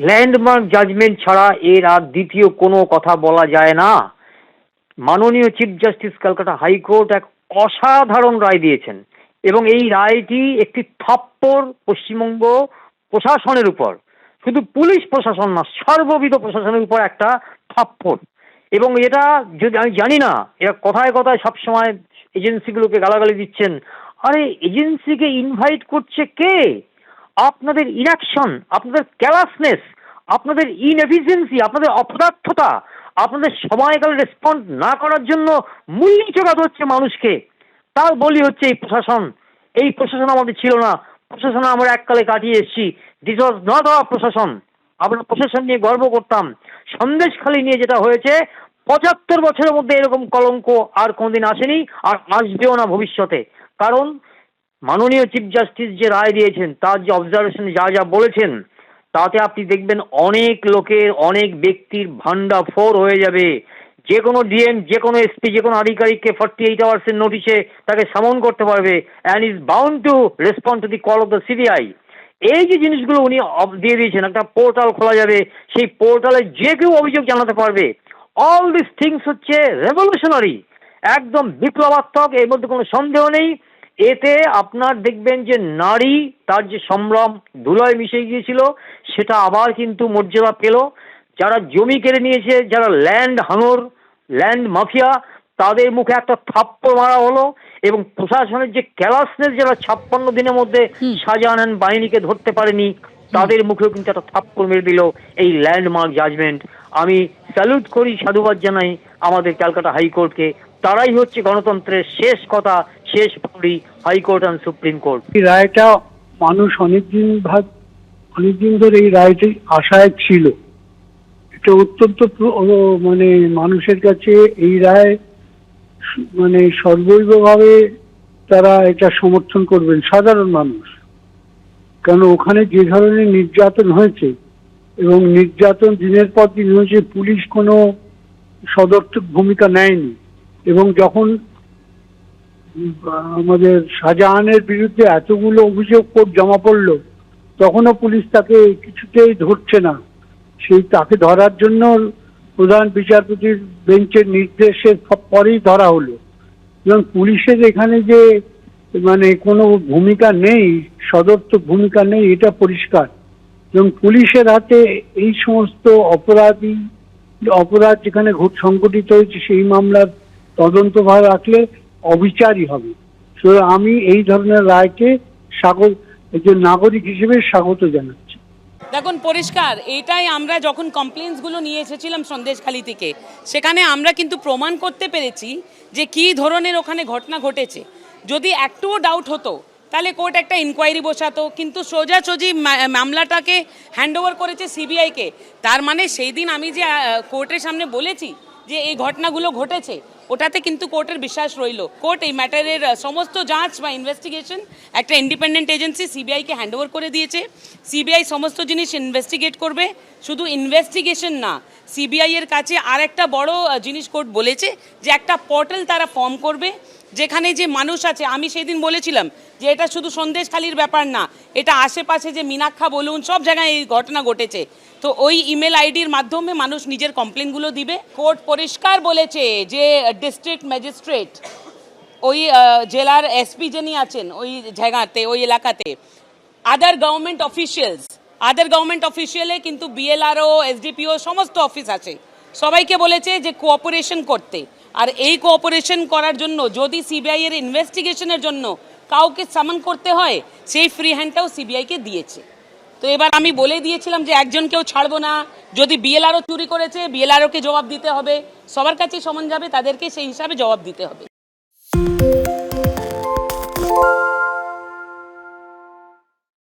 Landmark judgement ছাড়া এর আর দ্বিতীয় কোনো কথা বলা যায় না। মাননীয় চিফ জাস্টিস কলকাতা হাইকোর্ট এক অসাধারণ রায় দিয়েছেন এবং এই রায়টি একটি থাপ্পড় পশ্চিমবঙ্গ প্রশাসনের উপর। শুধু পুলিশ প্রশাসন না, সর্ববিধ প্রশাসনের উপর একটা থাপ্পড়। এবং এটা যদি আমি জানি না, এরা কথায় কথায় সবসময় এজেন্সিগুলোকে গালাগালি দিচ্ছেন। আরে এজেন্সিকে ইনভাইট করছে কে? আপনাদের ইনঅ্যাকশন আপনাদের ক্যালাসনেস আপনাদের ইনএফিসিয়েন্সি আপনাদের অপদার্থতা, আপনাদের সময়কালে রেসপন্ড না করার জন্য মূল্য চোখাতে হচ্ছে মানুষকে। তার বলি হচ্ছে এই প্রশাসন। এই প্রশাসন আমাদের ছিল না। প্রশাসন আমরা এককালে কাটিয়ে এসেছি। দিস ওয়াজ নট আওয়ার প্রশাসন। আমরা প্রশাসন নিয়ে গর্ব করতাম। সন্দেশখালি নিয়ে যেটা হয়েছে, পঁচাত্তর বছরের মধ্যে এরকম কলঙ্ক আর কোনোদিন আসেনি আর আসবেও না ভবিষ্যতে। কারণ মাননীয় চিফ জাস্টিস যে রায় দিয়েছেন, তার যে অবজারভেশন যা যা বলেছেন, তাতে আপনি দেখবেন অনেক লোকের, অনেক ব্যক্তির ভান্ডা ফোর হয়ে যাবে। যে কোনো ডিএম যে কোনো এসপি যে কোনো আধিকারিককে ফর্টি এইট আওয়ার্সের নোটিশে তাকে সামন করতে পারবে and is bound to respond to the call of the CBI এই যে জিনিসগুলো উনি দিয়ে দিয়েছেন, একটা পোর্টাল খোলা যাবে, সেই পোর্টালে যে কেউ অভিযোগ জানাতে পারবে। অল দিস থিংস হচ্ছে রেভলিউশনারি একদম বিপ্লবাত্মক, এর মধ্যে কোনো সন্দেহ নেই। এতে আপনার দেখবেন যে নারী তার যে সম্ভ্রম ধুলোয় মিশে গিয়েছিল সেটা আবার কিন্তু মর্যাদা পেল। যারা জমি কেড়ে নিয়েছে যারা ল্যান্ড হাঙর ল্যান্ড মাফিয়া তাদের মুখে একটা থাপ্পড় মারা হলো এবং প্রশাসনের যে ক্যালাসনেস যারা ছাপ্পান্ন দিনের মধ্যে শাহজাহান বাহিনীকে ধরতে পারেনি তাদের মুখেও কিন্তু একটা থাপ্পড় মেরে দিল এই ল্যান্ডমার্ক জাজমেন্ট আমি স্যালুট করি সাধুবাদ জানাই আমাদের ক্যালকাটা হাইকোর্টকে। তারাই হচ্ছে গণতন্ত্রের শেষ কথা। শেষ Pauri high court and supreme court. এই রায়টা মানুষ অনেকদিন ভাব অনেকদিন ধরে এই রায়টি আশায় ছিল। এটা অত্যন্ত মানে মানুষের কাছে এই রায় মানে সর্বৈবভাবে তারা এটা সমর্থন করবেন, সাধারণ মানুষ। কারণ ওখানে যে ধরনের নির্যাতন হয়েছে এবং নির্যাতন দিনের পর দিন হয়েছে, পুলিশ কোনো সদর্থক ভূমিকা নেয়নি। এবং যখন আমাদের শাহজাহানের বিরুদ্ধে এতগুলো অভিযোগ কোর্ট জমা পড়ল, তখনও পুলিশ তাকে কিছুতেই ধরছে না। সেই তাকে ধরার জন্য প্রধান বিচারপতির বেঞ্চের নির্দেশের পরেই ধরা হলো। এবং পুলিশের এখানে যে মানে কোনো ভূমিকা নেই সদর্থক ভূমিকা নেই, এটা পরিষ্কার। এবং পুলিশের হাতে এই সমস্ত অপরাধী, অপরাধ যেখানে সংঘটিত হয়েছে সেই মামলার তদন্তভার রাখলে অবিচারই হবে। সুতরাং আমি এই ধরনের রায়কে স্বাগত, একজন নাগরিক হিসেবে স্বাগত জানাচ্ছি। দেখুন, পরিষ্কার, এটাই আমরা যখন কমপ্লেন্টসগুলো নিয়ে এসেছিলাম সন্দেশখালি থেকে, সেখানে আমরা কিন্তু প্রমাণ করতে পেরেছি যে কী ধরনের ওখানে ঘটনা ঘটেছে। যদি একটুও ডাউট হতো, তাহলে কোর্ট একটা ইনকোয়ারি বসাতো, কিন্তু সোজাসুজি মামলাটাকে হ্যান্ড ওভার করেছে সিবিআইকে তার মানে সেই দিন আমি যে কোর্টের সামনে বলেছি যে এই ঘটনাগুলো ঘটেছে ওটাতে কিন্তু কোর্টের বিশ্বাস রইল। কোর্ট এই ম্যাটারের সমস্ত যাঁচ বা ইনভেস্টিগেশন একটা ইন্ডিপেন্ডেন্ট এজেন্সি সিবিআইকে হ্যান্ড ওভার করে দিয়েছে। সিবিআই সমস্ত জিনিস ইনভেস্টিগেট করবে। শুধু ইনভেস্টিগেশন না সিবিআই এর কাছে আর একটা বড় জিনিস কোর্ট বলেছে যে একটা পোর্টাল তারা ফর্ম করবে। যেখানে যে মানুষ আছে, আমি সেদিন বলেছিলাম যে এটা শুধু সন্দেশখালির ব্যাপার না, এটা আশেপাশে যে মিনাক্ষা বলুন, সব জায়গায় এই ঘটনা ঘটেছে। তো ওই ইমেল আইডির মাধ্যমে মানুষ নিজের কমপ্লেনগুলো দিবে। কোর্ট পরিষ্কার বলেছে যে ডিস্ট্রিক্ট ম্যাজিস্ট্রেট, ওই জেলার এসপি যিনি আছেন, ওই জায়গাতে, ওই এলাকাতে other government officials other government অফিসিয়ালে কিন্তু বিএলআরও এসডিপিও সমস্ত অফিস আছে। সবাইকে বলেছে যে কোঅপারেশন করতে। আর এই কোঅপারেশন করার জন্য, যদি সিবিআই এর ইনভেস্টিগেশনের জন্য কাউকে সামন করতে হয়, সেই ফ্রি হ্যান্ডটাও সিবিআইকে দিয়েছে। তো এবার আমি বলে দিয়েছিলাম যে একজনকেও ছাড়ব না। যদি বিএলআরও চুরি করেছে বিএলআরওকে জবাব দিতে হবে। সবার কাছে সমান যাবে, তাদেরকে সেই হিসাবে জবাব দিতে হবে।